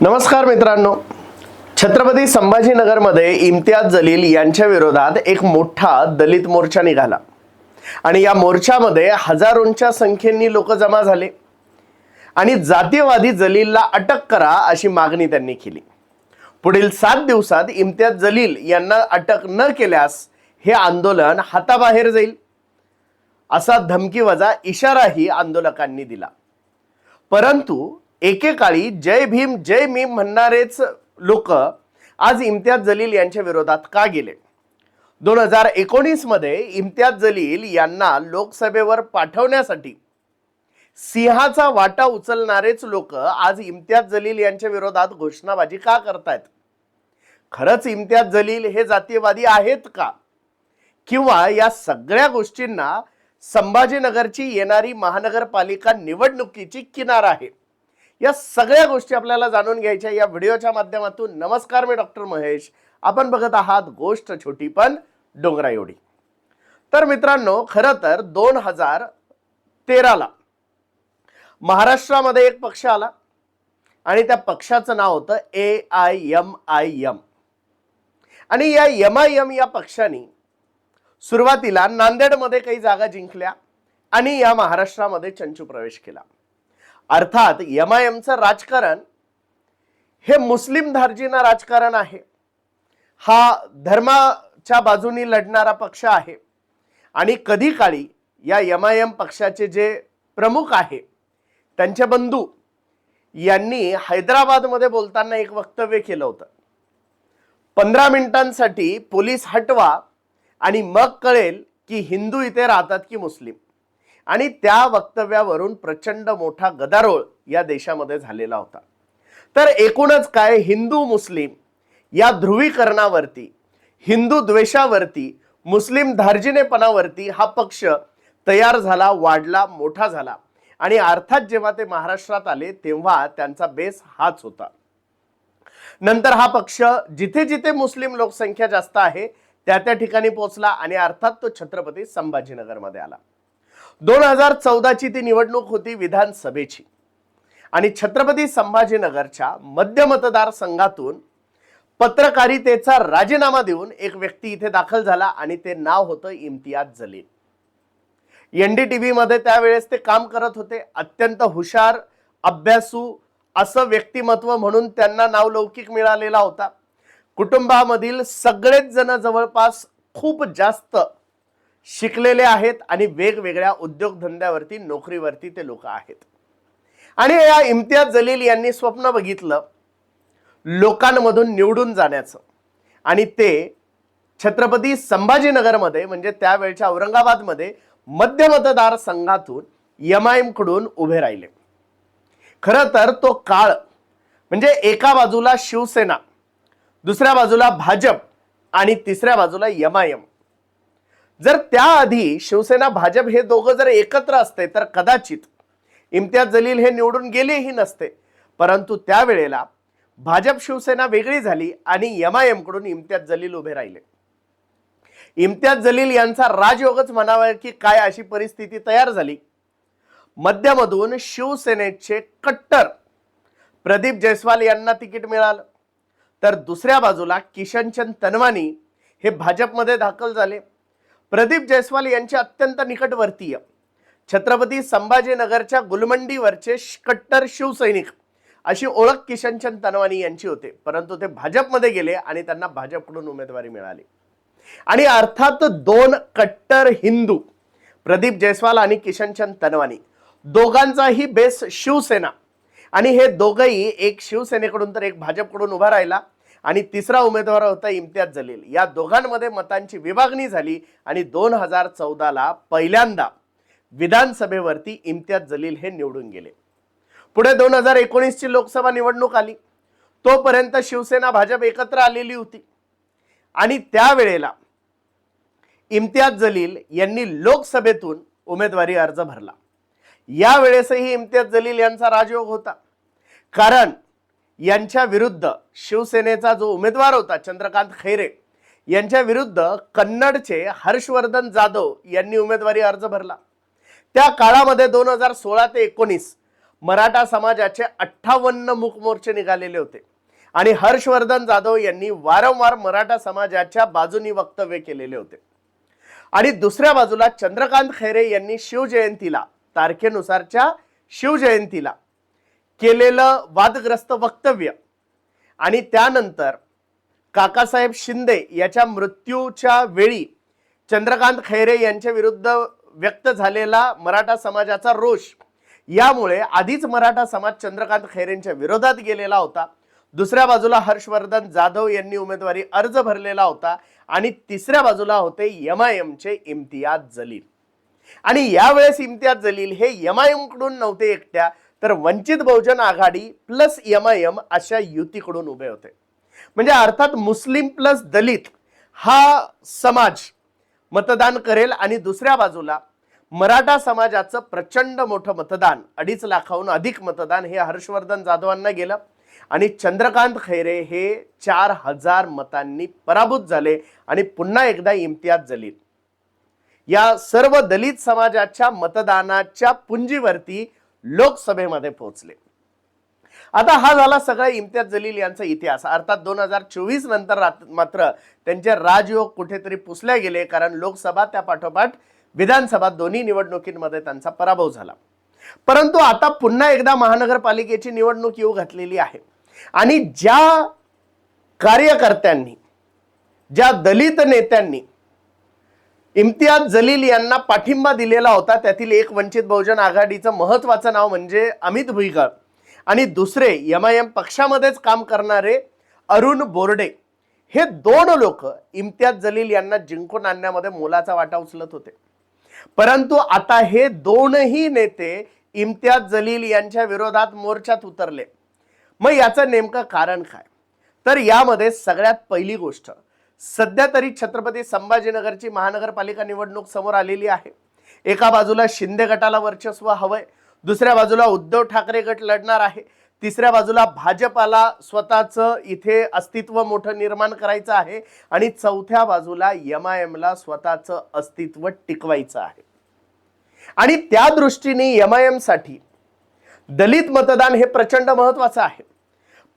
नमस्कार मित्रांनो. छत्रपती संभाजीनगरमध्ये इम्तियाज जलील यांच्या विरोधात एक मोठा दलित मोर्चा निघाला. आणि या मोर्चामध्ये हजारोंच्या संख्येने लोक जमा झाले. आणि जातीयवादी जलीलला अटक करा अशी मागणी त्यांनी केली. पुढील सात दिवसात इम्तियाज जलील यांना अटक न केल्यास हे आंदोलन हाताबाहेर जाईल. असा धमकीवजा इशाराही आंदोलकांनी दिला. परंतु एकेकाळी जय भीम जय भीम म्हणणारेच लोक आज इम्तियाज जलील यांच्या विरोधात का गेले? दोन हजार एकोणीसमध्ये इम्तियाज जलील यांना लोकसभेवर पाठवण्यासाठी सिंहाचा वाटा उचलणारेच लोक आज इम्तियाज जलील यांच्या विरोधात घोषणाबाजी का करतायत? खरंच इम्तियाज जलील हे जातीयवादी आहेत का? किंवा या सगळ्या गोष्टींना संभाजीनगरची येणारी महानगरपालिका निवडणुकीची किनार आहे? या सगळ्या गोष्टी आपल्याला जाणून घ्यायच्या या व्हिडिओच्या माध्यमातून. नमस्कार मी डॉक्टर महेश. आपण बघत आहात गोष्ट छोटी पण डोंगरा एवढी. तर मित्रांनो खरं तर दोन हजार तेराला महाराष्ट्रामध्ये एक पक्ष आला आणि त्या पक्षाचं नाव होतं A I M I M आणि या एम आय एम या पक्षाने सुरुवातीला नांदेडमध्ये काही जागा जिंकल्या आणि या महाराष्ट्रामध्ये चंचू प्रवेश केला. अर्थात एम आय एमचं राजकारण हे मुस्लिम धार्जिना राजकारण आहे. हा धर्माच्या बाजूनी लढणारा पक्ष आहे. आणि कधी काळी या एम आय एम पक्षाचे जे प्रमुख आहे त्यांचे बंधू यांनी हैदराबादमध्ये बोलताना एक वक्तव्य केलं होतं. पंधरा मिनिटांसाठी पोलीस हटवा आणि मग कळेल की हिंदू इथे राहतात की मुस्लिम. आणि त्या वक्तव्यावरून प्रचंड मोठा गदारोळ या देशामध्ये झालेला होता. तर एकूणच काय हिंदू मुस्लिम या ध्रुवीकरणावरती हिंदू द्वेषावरती मुस्लिम धार्जिनेपणावरती हा पक्ष तयार झाला वाढला मोठा झाला. आणि अर्थात जेव्हा ते महाराष्ट्रात आले तेव्हा त्यांचा बेस हाच होता. नंतर हा पक्ष जिथे जिथे मुस्लिम लोकसंख्या जास्त आहे त्या त्या ठिकाणी पोहोचला आणि अर्थात तो छत्रपती संभाजीनगरमध्ये आला. दोन हजार चौदाची ती निवडणूक होती विधानसभेची. आणि छत्रपती संभाजीनगरच्या मध्य मतदारसंघातून पत्रकारितेचा राजीनामा देऊन एक व्यक्ती इथे दाखल झाला आणि ते नाव होतं इम्तियाज जलील. एनडीटीव्ही मध्ये त्यावेळेस ते काम करत होते. अत्यंत हुशार अभ्यासू असं व्यक्तिमत्व म्हणून त्यांना नावलौकिक मिळालेला होता. कुटुंबामधील सगळेच जण जवळपास खूप जास्त शिकलेले आहेत आणि वेगवेगळ्या उद्योगधंद्यावरती नोकरीवरती ते लोक आहेत. आणि या इम्तियाज जलील यांनी स्वप्न बघितलं लोकांमधून निवडून जाण्याचं. आणि ते छत्रपती संभाजीनगरमध्ये म्हणजे त्यावेळच्या औरंगाबादमध्ये मध्य मतदारसंघातून एम आय एमकडून उभे राहिले. खरं तर तो काळ म्हणजे एका बाजूला शिवसेना दुसऱ्या बाजूला भाजप आणि तिसऱ्या बाजूला एम आय एम जर त्याआधी शिवसेना भाजप हे दोघं जर एकत्र असते तर कदाचित इम्तियाज जलील हे निवडून गेलेही नसते. परंतु त्यावेळेला भाजप शिवसेना वेगळी झाली आणि यमायमकडून इम्तियाज जलील उभे राहिले. इम्तियाज जलील यांचा राजयोगच म्हणावा की काय अशी परिस्थिती तयार झाली. मध्यमधून शिवसेनेचे कट्टर प्रदीप जयस्वाल यांना तिकीट मिळालं. तर दुसऱ्या बाजूला किशनचंद तनवानी हे भाजपमध्ये दाखल झाले. प्रदीप जयस्वाल यांचे अत्यंत निकटवर्तीय छत्रपती संभाजीनगरच्या गुलमंडीवरचे कट्टर शिवसैनिक अशी ओळख किशनचंद तनवानी यांची होते. परंतु ते भाजपमध्ये गेले आणि त्यांना भाजपकडून उमेदवारी मिळाली. आणि अर्थात दोन कट्टर हिंदू प्रदीप जयस्वाल आणि किशनचंद तनवानी दोघांचाही बेस शिवसेना. आणि हे दोघंही एक शिवसेनेकडून तर एक भाजपकडून उभा राहिला. आणि तिसरा उमेदवार होता इम्तियाज जलील. या दोघांमध्ये मतांची विभागणी झाली आणि दोन हजार चौदाला पहिल्यांदा विधानसभेवरती इम्तियाज जलील हे निवडून गेले. पुढे दोन हजार एकोणीसची लोकसभा निवडणूक आली. तोपर्यंत शिवसेना भाजप एकत्र आलेली होती. आणि त्यावेळेला इम्तियाज जलील यांनी लोकसभेतून उमेदवारी अर्ज भरला. यावेळेसही इम्तियाज जलील यांचा राजयोग होता. कारण यांच्या विरुद्ध शिवसेनेचा जो उमेदवार होता चंद्रकांत खैरे यांच्या विरुद्ध कन्नडचे हर्षवर्धन जाधव यांनी उमेदवारी अर्ज भरला. त्या काळामध्ये दोन हजार सोळा ते एकोणीस मराठा समाजाचे अठ्ठावन्न मुखमोर्चे निघालेले होते आणि हर्षवर्धन जाधव यांनी वारंवार मराठा समाजाच्या बाजूनी वक्तव्य केलेले होते. आणि दुसऱ्या बाजूला चंद्रकांत खैरे यांनी शिवजयंतीला तारखेनुसारच्या शिवजयंतीला केलेलं वादग्रस्त वक्तव्य. आणि त्यानंतर काकासाहेब शिंदे याच्या मृत्यूच्या वेळी चंद्रकांत खैरे यांच्या विरुद्ध व्यक्त झालेला मराठा समाजाचा रोष यामुळे आधीच मराठा समाज चंद्रकांत खैरेंच्या विरोधात गेलेला होता. दुसऱ्या बाजूला हर्षवर्धन जाधव यांनी उमेदवारी अर्ज भरलेला होता आणि तिसऱ्या बाजूला होते यमायमचे इम्तियाज जलील. आणि यावेळेस इम्तियाज जलील हे यमायमकडून नव्हते एकट्या तर Vanchit Bahujan Aghadi plus M I M अशा युतीकडून उभे होते. म्हणजे अर्थात मुस्लिम प्लस दलित हा समाज मतदान करेल आणि दुसऱ्या बाजूला मराठा समाजाचं प्रचंड मोठं मतदान अडीच लाखाहून अधिक मतदान हे हर्षवर्धन जाधवांना गेलं. आणि चंद्रकांत खैरे हे चार हजार मतांनी पराभूत झाले आणि पुन्हा एकदा इम्तियाज जलील. या सर्व दलित समाजाच्या मतदानाच्या पुंजीवरती लोकसभेमध्ये पोहोचले. आता हा झाला सगळा इम्तियाज जलील यांचा इतिहास. अर्थात दोन हजार चोवीस नंतर मात्र त्यांचे राजयोग कुठेतरी पुसले गेले कारण लोकसभा त्या पाठोपाठ विधानसभा दोन्ही निवडणुकींमध्ये त्यांचा पराभव झाला. परंतु आता पुन्हा एकदा महानगरपालिकेची निवडणूक येऊ घातलेली आहे. आणि ज्या कार्यकर्त्यांनी ज्या दलित नेत्यांनी इम्तियाज जलील यांना पाठिंबा दिलेला होता. त्यातील एक वंचित बहुजन आघाडीचं महत्वाचं नाव म्हणजे अमित भुईगळ. आणि दुसरे एम आय एम पक्षामध्येच काम करणारे अरुण बोर्डे. हे दोन लोक इम्तियाज जलील यांना जिंकून आणण्यामध्ये मोलाचा वाटा उचलत होते. परंतु आता हे दोनही नेते इम्तियाज जलील यांच्या विरोधात मोर्चात उतरले. मग याचं नेमकं कारण काय? तर यामध्ये सगळ्यात पहिली गोष्ट सध्या तरी छत्रपती संभाजीनगरची महानगरपालिका निवडणूक समोर आलेली आहे. एका बाजूला शिंदे गटाला वर्चस्व हवंय दुसऱ्या बाजूला उद्धव ठाकरे गट लढणार आहे तिसऱ्या बाजूला भाजपाला स्वतःचं इथे अस्तित्व मोठं निर्माण करायचं आहे आणि चौथ्या बाजूला एम आय एमला स्वतःचं अस्तित्व टिकवायचं आहे. आणि त्या दृष्टीने एम आय एमसाठी दलित मतदान हे प्रचंड महत्वाचं आहे.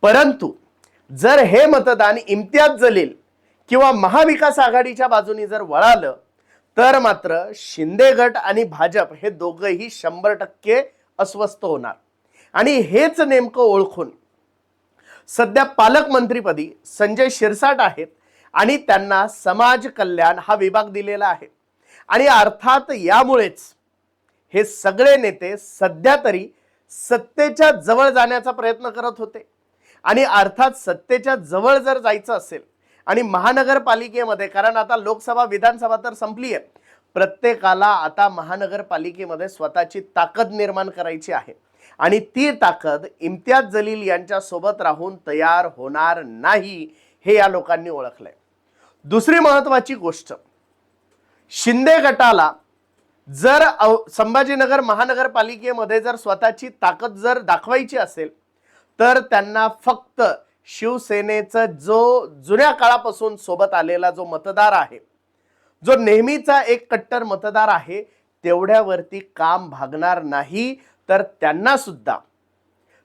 परंतु जर हे मतदान इम्तियाज जलील किंवा महाविकास आघाडीच्या बाजूनी जर वळालं तर मात्र शिंदे गट आणि भाजप हे दोघंही शंभर टक्के अस्वस्थ होणार. आणि हेच नेमकं ओळखून सध्या पालकमंत्रीपदी संजय शिरसाट आहेत आणि त्यांना समाज कल्याण हा विभाग दिलेला आहे. आणि अर्थात यामुळेच हे सगळे नेते सध्या तरी सत्तेच्या जवळ जाण्याचा प्रयत्न करत होते. आणि अर्थात सत्तेच्या जवळ जर जायचं असेल आणि महानगरपालिकेमध्ये कारण आता लोकसभा विधानसभा तर संपली आहे प्रत्येकाला आता महानगरपालिकेमध्ये स्वतःची ताकद निर्माण करायची आहे. आणि ती ताकद इम्तियाज जलील यांच्यासोबत राहून तयार होणार नाही हे या लोकांनी ओळखलंय. दुसरी महत्वाची गोष्ट शिंदे गटाला जर अव- संभाजीनगर महानगरपालिकेमध्ये जर स्वतःची ताकद जर दाखवायची असेल तर त्यांना फक्त शिवसेनेचा जो जुन्या काळापासून सोबत आलेला जो मतदार आहे जो नेहमीचा एक कट्टर मतदार आहे तेवढ्यावरती काम भागणार नाही तर त्यांना सुद्धा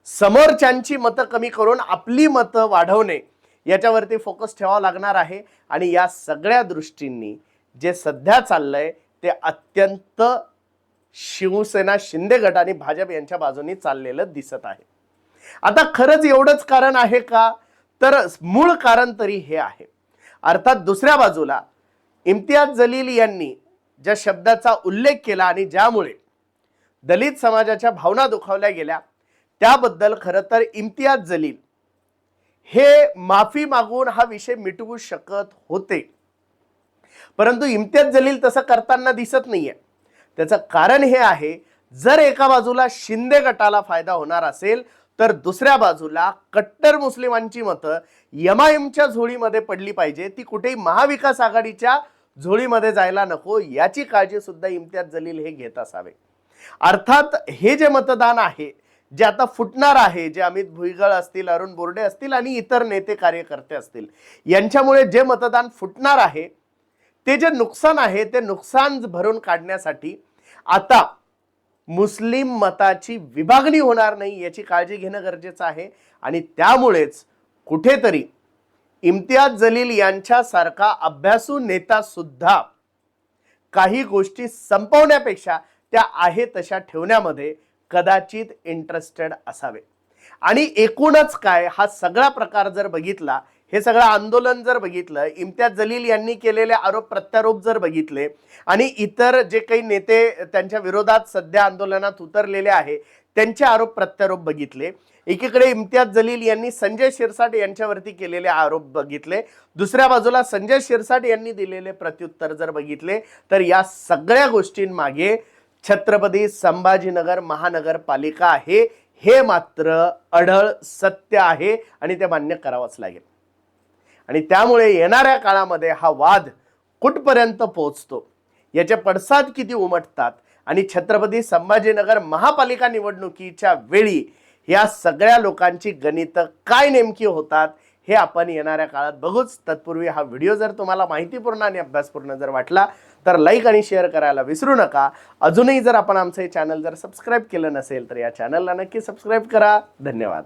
समोरच्यांची मतं कमी करून आपली मतं वाढवणे याच्यावरती फोकस ठेवावा लागणार आहे. आणि या सगळ्या दृष्टींनी जे सध्या चाललंय ते अत्यंत शिवसेना शिंदे गट आणि भाजप यांच्या बाजूनी चाललेलं दिसत आहे. आता खरंच एवढंच कारण आहे का? तर मूळ कारण तरी हे आहे. अर्थात दुसऱ्या बाजूला इम्तियाज जलील यांनी ज्या शब्दाचा उल्लेख केला आणि ज्यामुळे दलित समाजाच्या भावना दुखावल्या गेल्या त्याबद्दल खरं तर इम्तियाज जलील हे माफी मागून हा विषय मिटवू शकत होते. परंतु इम्तियाज जलील तसं करताना दिसत नाहीये. त्याचं कारण हे आहे जर एका बाजूला शिंदे गटाला फायदा होणार असेल तर दुसऱ्या बाजूला कट्टर मुस्लिमांची मतं यमायमच्या झोळीमध्ये पडली पाहिजे. ती कुठेही महाविकास आघाडीच्या झोळीमध्ये जायला नको. याची काळजी सुद्धा इम्तियाज जलील हे घेत असावे. अर्थात हे जे मतदान आहे जे आता फुटणार आहे जे अमित भुईगळ असतील अरुण बोर्डे असतील आणि इतर नेते कार्यकर्ते असतील यांच्यामुळे जे मतदान फुटणार आहे ते जे नुकसान आहे ते नुकसान भरून काढण्यासाठी आता मुस्लिम मताची विभागणी होणार नाही याची काळजी घेणं गरजेचं आहे. आणि त्यामुळेच कुठेतरी इम्तियाज जलील यांच्यासारखा अभ्यासू नेता सुद्धा काही गोष्टी संपवण्यापेक्षा त्या आहे तशा ठेवण्यामध्ये कदाचित इंटरेस्टेड असावे. आणि एकूणच काय हा सगळा प्रकार जर बघितला हे सगळं आंदोलन जर बघितलं इम्तियाज जलील यांनी केलेले आरोप प्रत्यारोप जर बघितले आणि इतर जे काही नेते त्यांच्या विरोधात सध्या आंदोलनात उतरलेले आहे त्यांचे आरोप प्रत्यारोप बघितले. एकीकडे इम्तियाज जलील यांनी संजय शिरसाट यांच्यावरती केलेले आरोप बघितले. दुसऱ्या बाजूला संजय शिरसाट यांनी दिलेले प्रत्युत्तर जर बघितले तर या सगळ्या गोष्टींमागे छत्रपती संभाजीनगर महानगरपालिका आहे. हे मात्र अढळ सत्य आहे आणि ते मान्य करावंच लागेल. आणि त्यामुळे येणाऱ्या काळामध्ये हा वाद कुठपर्यंत पोहोचतो? याचे पडसाद किती उमटतात? आणि छत्रपती संभाजीनगर महापालिका निवडणुकीच्या वेळी या सगळ्या लोकांची गणितं काय नेमकी होतात हे आपण येणाऱ्या काळात बघूच. तत्पूर्वी हा व्हिडिओ जर तुम्हाला माहितीपूर्ण आणि अभ्यासपूर्ण जर वाटला तर लाईक आणि शेअर करायला विसरू नका. अजूनही जर आपण आमचं हे चॅनल जर सबस्क्राईब केलं नसेल तर या चॅनलला नक्की सबस्क्राईब करा. धन्यवाद.